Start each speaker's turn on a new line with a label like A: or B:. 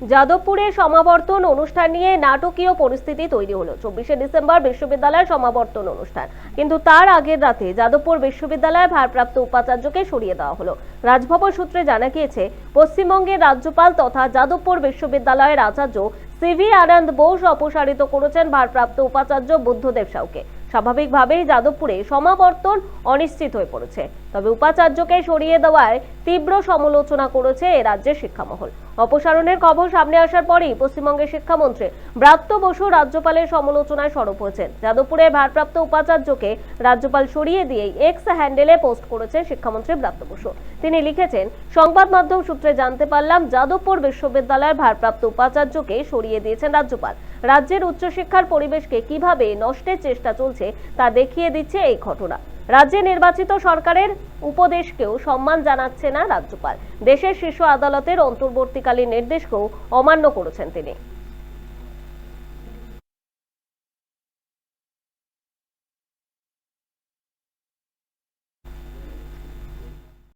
A: যাদবপুরে সমাবর্তন অনুষ্ঠান নিয়ে নাটকীয় পরিস্থিতি তৈরি হলো। চব্বিশে ডিসেম্বর বিশ্ববিদ্যালয়ের সমাবর্তন অনুষ্ঠান। কিন্তু তার আগের রাতে যাদবপুর বিশ্ববিদ্যালয়ের ভারপ্রাপ্ত উপাচার্যকে সরিয়ে দেওয়া হলো। রাজভবন সূত্রে জানা গিয়েছে, পশ্চিমবঙ্গের রাজ্যপাল তথা যাদবপুর বিশ্ববিদ্যালয়ের আচার্য সিভি আনন্দ বোস অপসারিত করেছেন ভারপ্রাপ্ত উপাচার্য বুদ্ধদেব সাউকে। স্বাভাবিকভাবেই যাদবপুরে সমাবর্তন অনিশ্চিত হয়ে পড়েছে। তবে উপাচার্যকে সরিয়ে দেওয়ায় তীব্র সমালোচনা করেছে এ রাজ্যের শিক্ষামহল। অপসারণের খবর সামনে আসার পরেই পশ্চিমবঙ্গের শিক্ষামন্ত্রী ব্রাত্য বসু রাজ্যপালের সমালোচনায় সরব হয়েছেন। যাদবপুরের ভারপ্রাপ্ত উপাচার্যকে রাজ্যপাল সরিয়ে দিয়েই এক্স হ্যান্ডেলে পোস্ট করেছেন শিক্ষামন্ত্রী ব্রাত্য বসু। তিনি লিখেছেন, সংবাদ মাধ্যম সূত্রে জানতে পারলাম যাদবপুর বিশ্ববিদ্যালয়ের ভারপ্রাপ্ত উপাচার্যকে সরিয়ে দিয়েছেন রাজ্যপাল। রাজ্যের উচ্চশিক্ষার পরিবেশকে কীভাবে নষ্টের চেষ্টা চলছে তা দেখিয়ে দিচ্ছে এই ঘটনা। রাজ্যে নির্বাচিত সরকারের উপদেশকেও সম্মান জানাচ্ছে না রাজ্যপাল। দেশের শীর্ষ আদালতের অন্তর্বর্তীকালীন নির্দেশকেও অমান্য করেছেন তিনি।